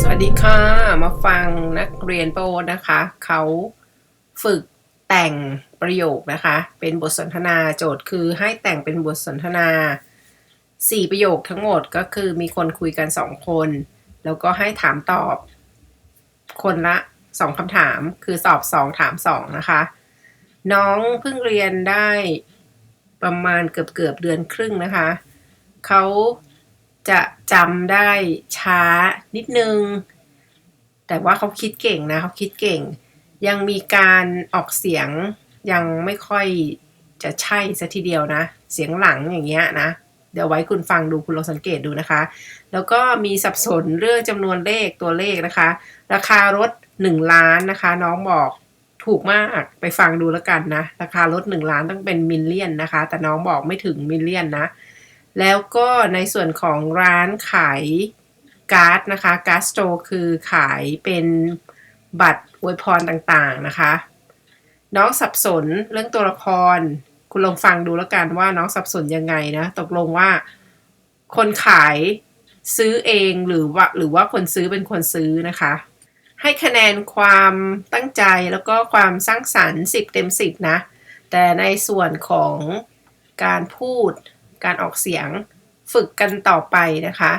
สวัสดีค่ะ มาฟังนักเรียนโปรนะคะ เขาฝึกแต่งประโยคนะคะ เป็นบทสนทนาโจทย์คือให้แต่งเป็นบทสนทนา 4 ประโยคทั้งหมดก็คือมีคนคุยกัน 2 คน แล้วก็ให้ถามตอบ คนละ 2คำถามคือสอบ 2 ถาม 2 นะคะ น้องเพิ่งเรียนได้ประมาณเกือบเกือบเดือนครึ่งนะคะ เขา จะจำได้ช้านิดนึง แต่ว่าเขาคิดเก่งนะเขาคิดเก่ง ยังมีการออกเสียงยังไม่ค่อยจะใช่ซะทีเดียวนะ เสียงหลังอย่างเงี้ยนะ เดี๋ยวไว้คุณฟังดูคุณลองสังเกตดูนะคะ แล้วก็มีสับสนเรื่องจำนวนเลขตัวเลขนะคะ ราคารถ 1 ล้านนะคะ น้องบอกถูกมากไปฟังดูแล้วกันนะ ราคารถ 1 ล้านต้องเป็นมิลเลียนนะคะ แต่น้องบอกไม่ถึงมิลเลียนนะ แล้วก็ในส่วนของร้านขายการ์ดนะคะการ์ดสโตร์คือขายเป็นบัตรอวยพรต่างๆนะคะ น้องสับสนเรื่องตัวละคร คุณลองฟังดูแล้วกันว่าน้องสับสนยังไงนะตกลงว่าคนขายซื้อเองหรือว่าหรือว่าคนซื้อเป็นคนซื้อนะคะ ให้คะแนนความตั้งใจแล้วก็ความสร้างสรรค์ 10 เต็ม 10 นะ แต่ในส่วนของการพูด การออกเสียงฝึกกันต่อไปนะคะ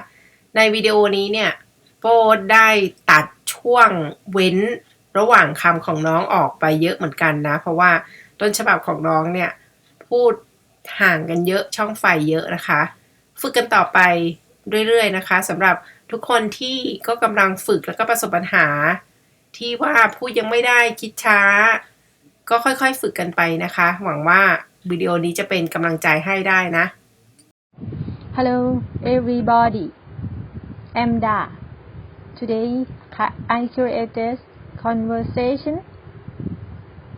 ในวิดีโอนี้เนี่ยโป้ได้ตัดช่วงเว้นระหว่างคำของน้องออกไปเยอะเหมือนกันนะ เพราะว่าต้นฉบับของน้องเนี่ยพูดห่างกันเยอะช่องไฟเยอะนะคะ ฝึกกันต่อไปเรื่อยๆนะคะสำหรับทุกคนที่ก็กำลังฝึกแล้วก็ประสบปัญหา ที่ว่าพูดยังไม่ได้คิดช้า ก็ค่อยๆฝึกกันไปนะคะ หวังว่าวิดีโอนี้จะเป็นกำลังใจให้ได้นะ Hello, everybody. I'm Da. Today, I created conversation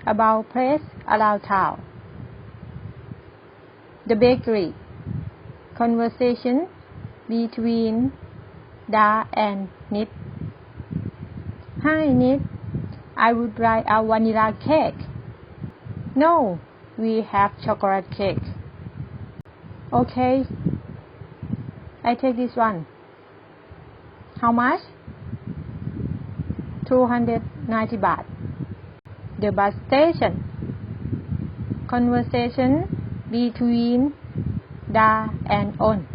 about place around town. The bakery. Conversation between Da and Nip. Hi, Nip. I would like a vanilla cake. No, we have chocolate cake. Okay, I take this one. How much? 290 baht. The bus station. Conversation between Da and On.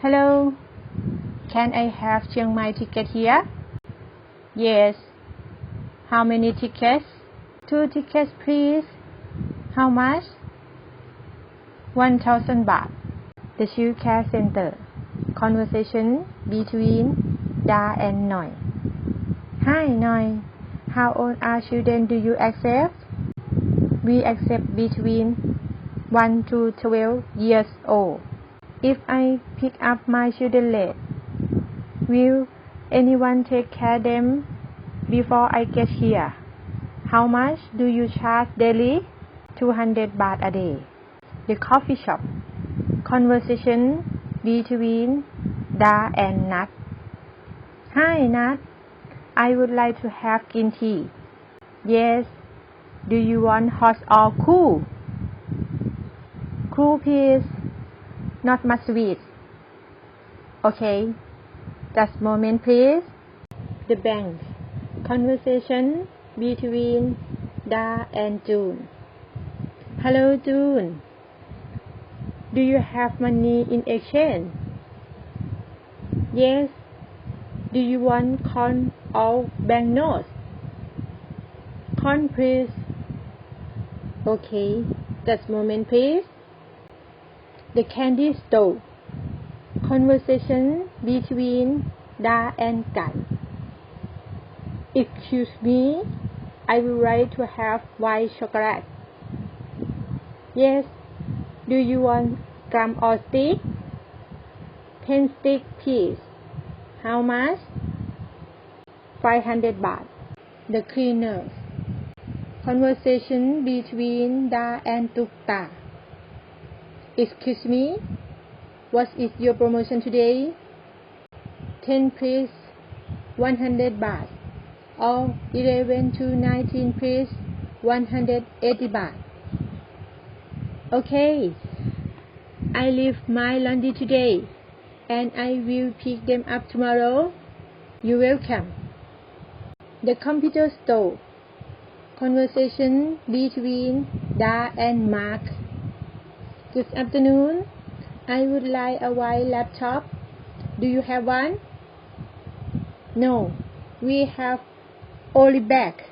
Hello. Can I have Chiang Mai ticket here? Yes. How many tickets? Two tickets, please. How much? 1000 baht. The Child Care Center. Conversation between Da and Noi. Hi Noi. How old are children do you accept? We accept between 1 to 12 years old. If I pick up my children late, will anyone take care them before I get here? How much do you charge daily? 200 baht a day. The coffee shop. Conversation between Da and Nat. Hi Nat. I would like to have green tea. Yes. Do you want hot or cool? Cool please. Not much sweet. Okay. Just moment please. The bank. Conversation between Da and June. Hello June. Do you have money in exchange? Yes. Do you want coin or banknotes? Coin please. Okay. Just moment please. The candy store. Conversation between Da and Kai. Excuse me. I would like to have white chocolate. Yes. Do you want gram or stick? Ten stick piece How much? 500 baht. The cleaners. Conversation between Da and Tukta. Excuse me. What is your promotion today? 10 piece 100 baht. Or 11 to 19 piece 180 baht. Okay. I leave my laundry today and I will pick them up tomorrow. You're welcome. The computer store. Conversation between Da and Mark. Good afternoon. I would like a white laptop. Do you have one? No, we have only black.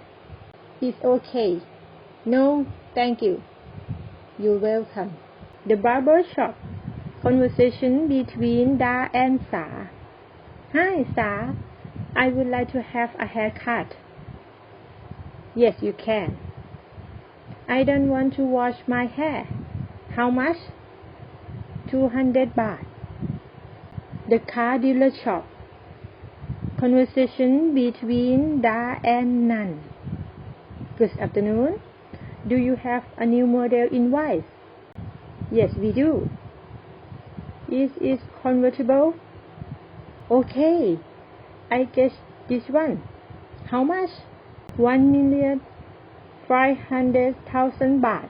It's okay. No, thank you. You're welcome. The barber shop. Conversation between Da and Sa. Hi, Sa. I would like to have a haircut. Yes, you can. I don't want to wash my hair. How much? 200 baht. The car dealer shop. Conversation between Da and Nan. Good afternoon. Do you have a new model in white? Yes, we do. Is it convertible? Okay. I guess this one. How much? One million five hundred thousand baht.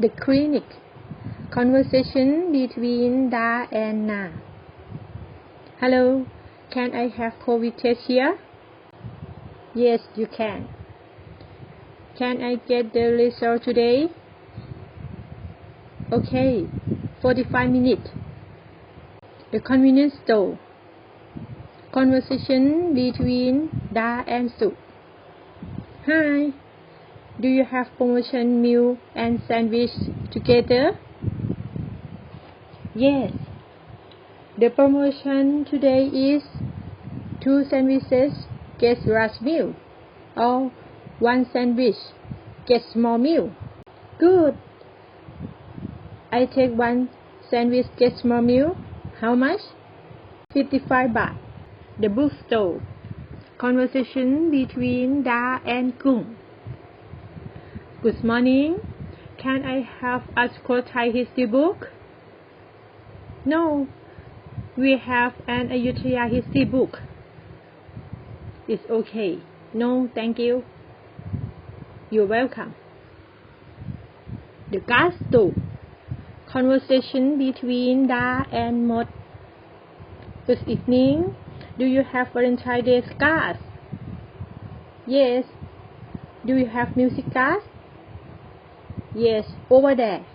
The clinic. Conversation between Da and Na. Hello, can I have COVID test here? Yes, you can. Can I get the result today? Okay, 45 minutes. The convenience store. Conversation between Da and Su. Hi, do you have promotion meal and sandwich together? Yes. The promotion today is two sandwiches get large meal or one sandwich get small meal. Good. I take one sandwich small meal. How much? 55 baht. The bookstore. Conversation between Da and Kung. Good morning. Can I have a Sukhothai history book? No. We have an Ayutthaya history book. It's okay. No, thank you. You're welcome. The gas stove. Conversation between Da and Mod. Good evening. Do you have Valentine's Day cards? Yes. Do you have music cards? Yes, over there.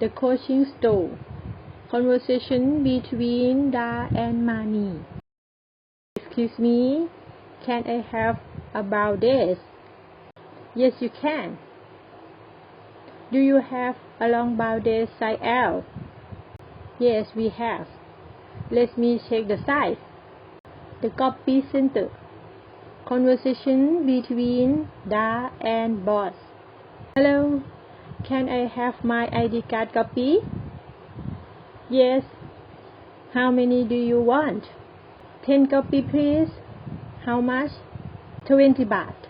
The coaching store. Conversation between Da and Mani. Excuse me, can I have about this? Yes, you can. Do you have a long baudet size L? Yes, we have. Let me check the size. The copy center. Conversation between Da and boss. Hello, can I have my ID card copy? Yes. How many do you want? 10 copy please. How much? 20 baht.